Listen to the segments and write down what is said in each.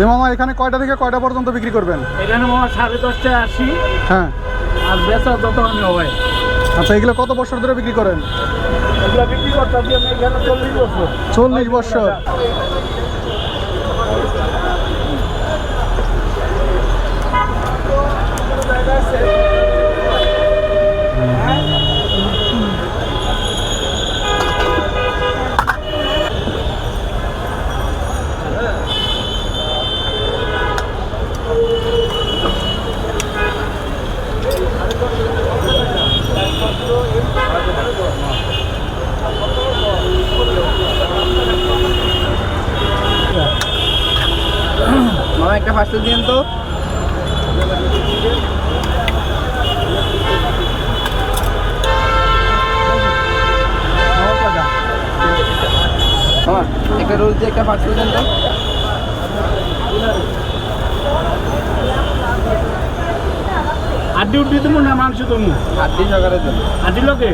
তো মামা এখানে কয়টা থেকে কয়টা পর্যন্ত বিক্রি করবেন? এখানে মামা সাড়ে দশটায় আসি। হ্যাঁ। আর বেচা যত আমি হবে আচ্ছা এগুলো কত বছর ধরে বিক্রি করেন? এগুলো বিক্রি করতাম আমি এখানে চল্লিশ বছর। চল্লিশ বছর। একটা ফার্স্ট দিন তো। একটা রোজ দিয়ে একটা ফার্স্ট দিন তো। আড্ডি উড্ডি তুমি না মাংস তুমি আটটি সকালে তো আড্ডি লোকে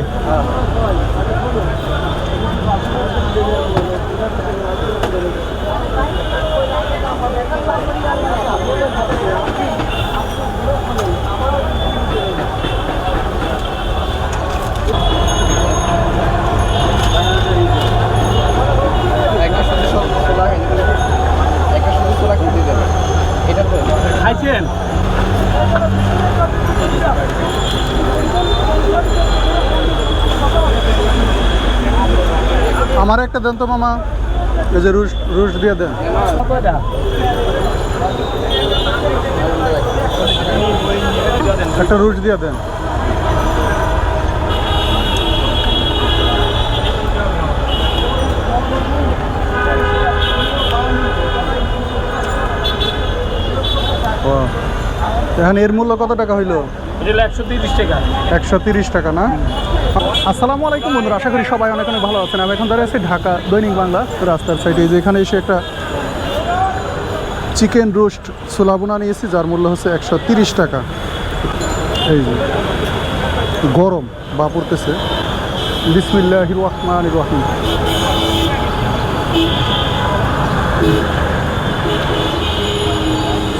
একটা শুধু সো- ছোলা খাইতে দেবে। একটা শুধু ছোলা খেতে দেবে এটা তো খাইছেন আমার একটা দেন তো মামা। এই যে রুশ রুশ দিয়ে দেন। একটা রুশ দিয়ে দেন। এখন এর মূল্য কত টাকা হইল? একশো তিরিশ টাকা। একশো তিরিশ টাকা না? আসসালামু আলাইকুম বন্ধুরা আশা করি সবাই অনেক অনেক ভালো আছেন। আমি এখন দাঁড়িয়ে আছি ঢাকা দৈনিক বাংলা রাস্তার সাইডে এই যে এখানে এসে একটা চিকেন রোস্ট সোলাবুনা নিয়েছি যার মূল্য হচ্ছে একশো তিরিশ টাকা। এই যে গরম বা পড়তেছে। বিসমিল্লাহ রহমান রহিম।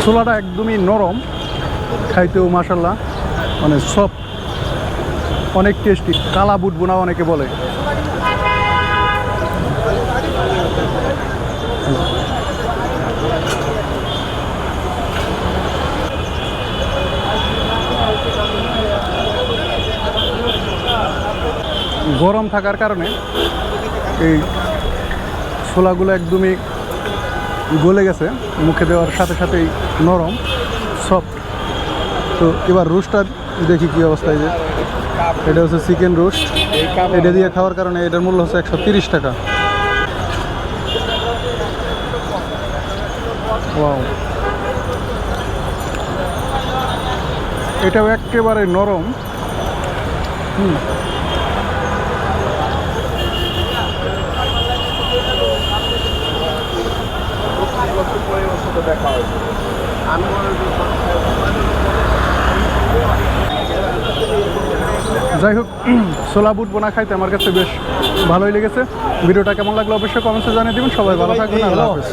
ছোলাটা একদমই নরম, খাইতেও মাসাল্লাহ মানে সব অনেক টেস্টি কালা বুট বোনা অনেকে বলে। গরম থাকার কারণে এই ছোলাগুলো একদমই গলে গেছে, মুখে দেওয়ার সাথে সাথেই নরম সফট তো এবার রোস্টটা দেখি কি অবস্থায় যে, এটা হচ্ছে চিকেন রোস্ট এটা দিয়ে খাওয়ার কারণে এটার মূল্য হচ্ছে একশো তিরিশ টাকা। ওয়াও এটাও একেবারে নরম। হুম। যাই হোক ছোলা বুট বোনা খাইতে আমার কাছে বেশ ভালোই লেগেছে। ভিডিওটা কেমন লাগল অবশ্যই কমেন্টসে জানিয়ে দেবেন। সবাই ভালো থাকবেন আল্লাহ হাফেজ।